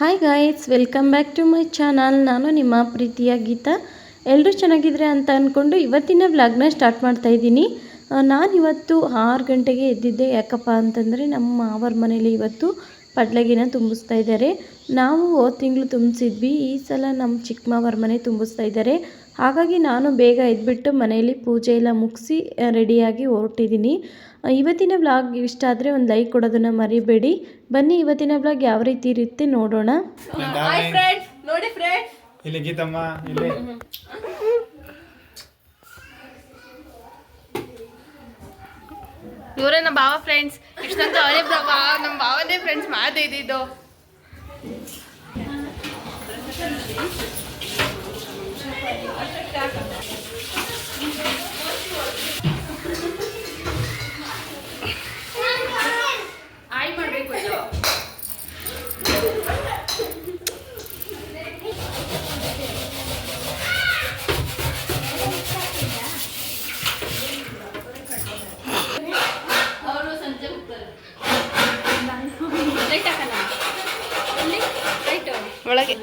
Hi guys welcome back to my channel ನಾನು ನಿಮ್ಮ ಪ್ರೀತಿಯ ಗೀತಾ. ಎಲ್ಲರೂ ಚೆನ್ನಾಗಿದ್ರೆ ಅಂತ ಅಂದ್ಕೊಂಡು ಇವತ್ತಿನ ವ್ಲಾಗ್ನ ಸ್ಟಾರ್ಟ್ ಮಾಡ್ತಾ ಇದ್ದೀನಿ. ನಾನು ಇವತ್ತು ಆರು ಗಂಟೆಗೆ ಎದ್ದಿದ್ದೆ. ಯಾಕಪ್ಪ ಅಂತಂದರೆ ನಮ್ಮ ಮಾವರ ಮನೇಲಿ ಇವತ್ತು ಪಡ್ಲಗಿನ ತುಂಬಿಸ್ತಾ ಇದ್ದಾರೆ. ನಾವು ಹೋದ ತಿಂಗಳು ತುಂಬಿಸಿದ್ವಿ. ಈ ಸಲ ನಮ್ಮ ಚಿಕ್ಕ ಮಾವರ ಮನೆ ತುಂಬಿಸ್ತಾ ಇದ್ದಾರೆ. ಹಾಗಾಗಿ ನಾನು ಬೇಗ ಎದ್ಬಿಟ್ಟು ಮನೆಯಲ್ಲಿ ಪೂಜೆ ಎಲ್ಲ ಮುಗಿಸಿ ರೆಡಿಯಾಗಿ ಹೊರಟಿದ್ದೀನಿ. ಇವತ್ತಿನ ವ್ಲಾಗ್ ಇಷ್ಟ ಆದರೆ ಒಂದು ಲೈಕ್ ಕೊಡೋದನ್ನು ಮರಿಬೇಡಿ. ಬನ್ನಿ ಇವತ್ತಿನ ವ್ಲಾಗ್ ಯಾವ ರೀತಿ ಇರುತ್ತೆ ನೋಡೋಣ. ಹಾಯ್ ಫ್ರೆಂಡ್ಸ್ ನೋಡಿ ಫ್ರೆಂಡ್ಸ್. ಇಲ್ಲಿ ಗೀತಮ್ಮ ಇಲ್ಲಿ. ಇವರೇ ನಮ್ಮ ಭಾವ ಫ್ರೆಂಡ್ಸ್ ಇಷ್ಟೊಂದು ಅವರೇ ಭಾವ ನಮ್ಮ ಭಾವನೇ ಫ್ರೆಂಡ್ಸ್ ಇದ್ದಿದ್ದು ಆಯ್ ಮಾಡಬೇಕು ಇದು. ಅವರು ಸಂಜೆ ಹೋಗ್ತಾರೆ ಲೈಟ್ ಹಾಕಲ್ಲ? ಒಳಗೆ.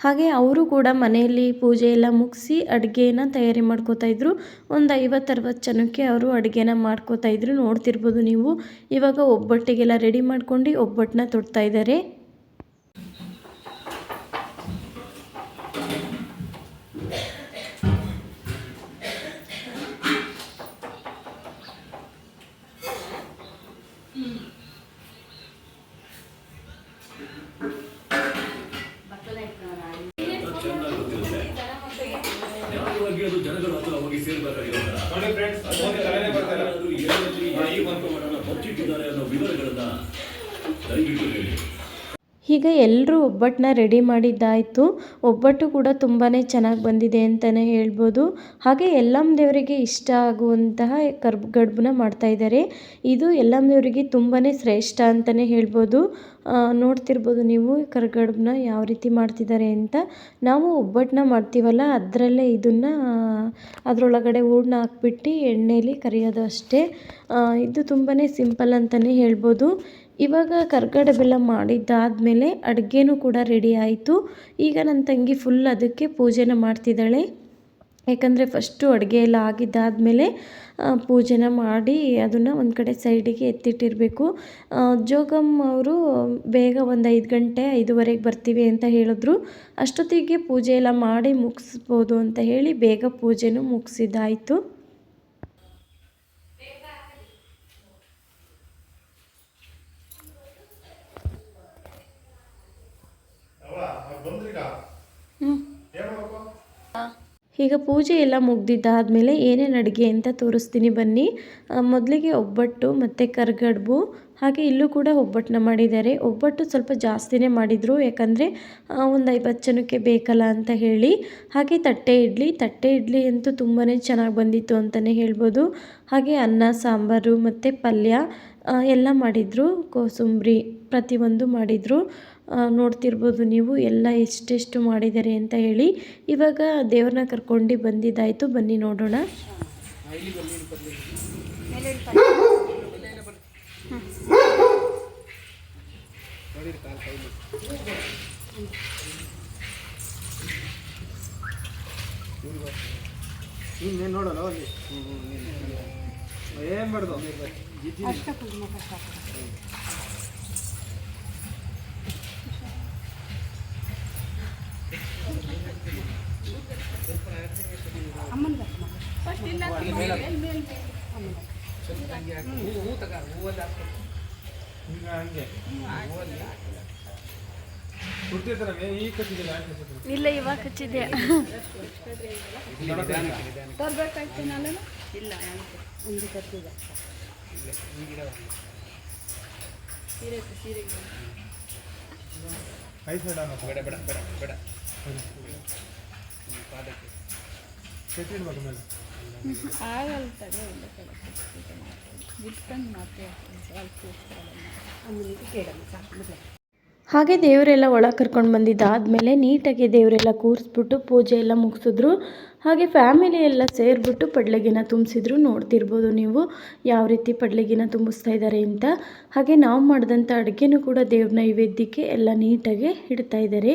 ಹಾಗೆ ಅವರು ಕೂಡ ಮನೆಯಲ್ಲಿ ಪೂಜೆ ಎಲ್ಲ ಮುಗಿಸಿ ಅಡುಗೆನ ತಯಾರಿ ಮಾಡ್ಕೋತಾ ಇದ್ರು. ಒಂದು ಐವತ್ತರವತ್ತು ಜನಕ್ಕೆ ಅವರು ಅಡುಗೆನ ಮಾಡ್ಕೋತಾ ಇದ್ರು. ನೋಡ್ತಿರ್ಬೋದು ನೀವು. ಇವಾಗ ಒಬ್ಬಟ್ಟಿಗೆಲ್ಲ ರೆಡಿ ಮಾಡ್ಕೊಂಡು ಒಬ್ಬಟ್ಟನ್ನ ತೊಡ್ತಾ ಇದ್ದಾರೆ ಫ್ರೆಂಡ್ಸ್ ಒಂದು ತಲೆನೇ ಬರ್ತಾ ಇಲ್ಲ. ಹೇಳಿ. ಈಗ ಎಲ್ಲರೂ ಒಬ್ಬಟ್ಟನ್ನ ರೆಡಿ ಮಾಡಿದ್ದಾಯಿತು. ಒಬ್ಬಟ್ಟು ಕೂಡ ತುಂಬಾ ಚೆನ್ನಾಗಿ ಬಂದಿದೆ ಅಂತಲೇ ಹೇಳ್ಬೋದು. ಹಾಗೆ ಎಲ್ಲಮ್ಮ ದೇವರಿಗೆ ಇಷ್ಟ ಆಗುವಂತಹ ಕರ್ಬ್, ಗಡ್ಬನ್ನ ಮಾಡ್ತಾಯಿದ್ದಾರೆ ಇದು ಎಲ್ಲಮ್ಮ ದೇವರಿಗೆ ತುಂಬಾ ಶ್ರೇಷ್ಠ ಅಂತಲೇ ಹೇಳ್ಬೋದು. ನೋಡ್ತಿರ್ಬೋದು ನೀವು ಕರ್ಗಡ್ಬನ್ನ ಯಾವ ರೀತಿ ಮಾಡ್ತಿದ್ದಾರೆ ಅಂತ. ನಾವು ಒಬ್ಬಟ್ಟನ್ನ ಮಾಡ್ತೀವಲ್ಲ, ಅದರಲ್ಲೇ ಇದನ್ನು ಅದರೊಳಗಡೆ ಹೂರ್ಣ ಹಾಕ್ಬಿಟ್ಟು ಎಣ್ಣೆಯಲ್ಲಿ ಕರಿಯೋದು ಅಷ್ಟೇ. ಇದು ತುಂಬಾ ಸಿಂಪಲ್ ಅಂತಲೇ ಹೇಳ್ಬೋದು. ಇವಾಗ ಕರ್ಗಡೆ ಬೆಲ್ಲ ಮಾಡಿದ್ದಾದಮೇಲೆ ಅಡುಗೆನೂ ಕೂಡ ರೆಡಿ ಆಯಿತು. ಈಗ ನನ್ನ ತಂಗಿ ಫುಲ್ ಅದಕ್ಕೆ ಪೂಜೆನ ಮಾಡ್ತಿದ್ದಾಳೆ. ಯಾಕಂದರೆ ಫಸ್ಟು ಅಡುಗೆ ಎಲ್ಲ ಆಗಿದ್ದಾದಮೇಲೆ ಪೂಜೆನ ಮಾಡಿ ಅದನ್ನು ಒಂದು ಕಡೆ ಸೈಡಿಗೆ ಎತ್ತಿಟ್ಟಿರಬೇಕು. ಜೋಗಮ್ ಅವರು ಬೇಗ ಒಂದು ಐದು ಗಂಟೆ ಐದುವರೆಗೆ ಬರ್ತೀವಿ ಅಂತ ಹೇಳಿದ್ರು. ಅಷ್ಟೊತ್ತಿಗೆ ಪೂಜೆ ಎಲ್ಲ ಮಾಡಿ ಮುಗಿಸ್ಬೋದು ಅಂತ ಹೇಳಿ ಬೇಗ ಪೂಜೆನೂ ಮುಗಿಸಿದ್ದಾಯಿತು. ಈಗ ಪೂಜೆ ಎಲ್ಲ ಮುಗ್ದಿದ್ದಾದಮೇಲೆ ಏನೇನು ಅಡುಗೆ ಅಂತ ತೋರಿಸ್ತೀನಿ ಬನ್ನಿ. ಮೊದಲಿಗೆ ಒಬ್ಬಟ್ಟು ಮತ್ತು ಕರ್ಗಡ್ಬು, ಹಾಗೆ ಇಲ್ಲೂ ಕೂಡ ಒಬ್ಬಟ್ಟನ್ನ ಮಾಡಿದ್ದಾರೆ. ಒಬ್ಬಟ್ಟು ಸ್ವಲ್ಪ ಜಾಸ್ತಿನೇ ಮಾಡಿದರು, ಯಾಕಂದರೆ ಒಂದು ಐವತ್ತು ಜನಕ್ಕೆ ಬೇಕಲ್ಲ ಅಂತ ಹೇಳಿ. ಹಾಗೆ ತಟ್ಟೆ ಇಡ್ಲಿ ತಟ್ಟೆ ಇಡ್ಲಿ ಅಂತೂ ತುಂಬಾ ಚೆನ್ನಾಗಿ ಬಂದಿತ್ತು ಅಂತಲೇ ಹೇಳ್ಬೋದು. ಹಾಗೆ ಅನ್ನ, ಸಾಂಬಾರು ಮತ್ತು ಪಲ್ಯ ಎಲ್ಲ ಮಾಡಿದರು. ಕೋಸಂಬ್ರಿ ಪ್ರತಿಯೊಂದು ಮಾಡಿದರು. ನೋಡ್ತಿರ್ಬೋದು ನೀವು ಎಲ್ಲ ಎಷ್ಟೆಷ್ಟು ಮಾಡಿದ್ದಾರೆ ಅಂತ ಹೇಳಿ. ಇವಾಗ ದೇವ್ರನ್ನ ಕರ್ಕೊಂಡು ಬಂದಿದ್ದಾಯಿತು. ಬನ್ನಿ ನೋಡೋಣ. ನೋಡೋಣ ಏನು ಮಾಡ್ದು ಈಗ ಹಂಗೆ ಕುರ್ತಿರ್ತಾರ ಈಗ ಕಟ್ಟಿದ್ದಿಲ್ಲ ಇಲ್ಲ ಇವಾಗ ಕಚ್ಚಿದೆ. ಐದು ಸೀರೆ ಸೀರೆ ಬೇಡ ಬೇಡ ಬೇಡ ಬೇಡ. ಕೆತ್ತಿರ್ಬೇಕು ಮೇಲೆ. ಹಾಗೆ ದೇವರೆಲ್ಲ ಒಳಗೆ ಕರ್ಕೊಂಡು ಬಂದಿದ್ದಾದಮೇಲೆ ನೀಟಾಗಿ ದೇವರೆಲ್ಲ ಕೂರಿಸ್ಬಿಟ್ಟು ಪೂಜೆ ಎಲ್ಲ ಮುಗಿಸಿದ್ರು. ಹಾಗೆ ಫ್ಯಾಮಿಲಿ ಎಲ್ಲ ಸೇರಿಬಿಟ್ಟು ಪಡ್ಲಗಿನ ತುಂಬಿಸಿದ್ರು. ನೋಡ್ತಿರ್ಬೋದು ನೀವು ಯಾವ ರೀತಿ ಪಡ್ಲಗಿನ ತುಂಬಿಸ್ತಾ ಇದ್ದಾರೆ ಅಂತ. ಹಾಗೆ ನಾವು ಮಾಡಿದಂಥ ಅಡುಗೆನೂ ಕೂಡ ದೇವ್ರ ನೈವೇದ್ಯಕ್ಕೆ ಎಲ್ಲ ನೀಟಾಗಿ ಇಡ್ತಾ ಇದ್ದಾರೆ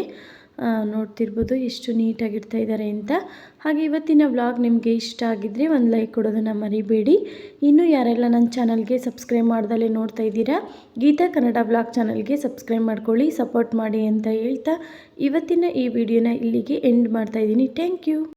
ನೋಡ್ತಿರ್ಬೋದು. ಎಷ್ಟು ನೀಟಾಗಿ ಇಡ್ತಾ ಇದ್ದಾರೆ ಅಂತ. ಹಾಗೆ ಇವತ್ತಿನ ವ್ಲಾಗ್ ನಿಮಗೆ ಇಷ್ಟ ಆಗಿದ್ದರೆ ಒಂದು ಲೈಕ್ ಕೊಡೋದನ್ನು ಮರಿಬೇಡಿ. ಇನ್ನೂ ಯಾರೆಲ್ಲ ನನ್ನ ಚಾನಲ್ಗೆ ಸಬ್ಸ್ಕ್ರೈಬ್ ಮಾಡ್ದಲೇ ನೋಡ್ತಾ ಇದ್ದೀರಾ, ಗೀತಾ ಕನ್ನಡ ಬ್ಲಾಗ್ ಚಾನಲ್ಗೆ ಸಬ್ಸ್ಕ್ರೈಬ್ ಮಾಡ್ಕೊಳ್ಳಿ, ಸಪೋರ್ಟ್ ಮಾಡಿ ಅಂತ ಹೇಳ್ತಾ ಇವತ್ತಿನ ಈ ವಿಡಿಯೋನ ಇಲ್ಲಿಗೆ ಎಂಡ್ ಮಾಡ್ತಾ ಇದ್ದೀನಿ. Thank you.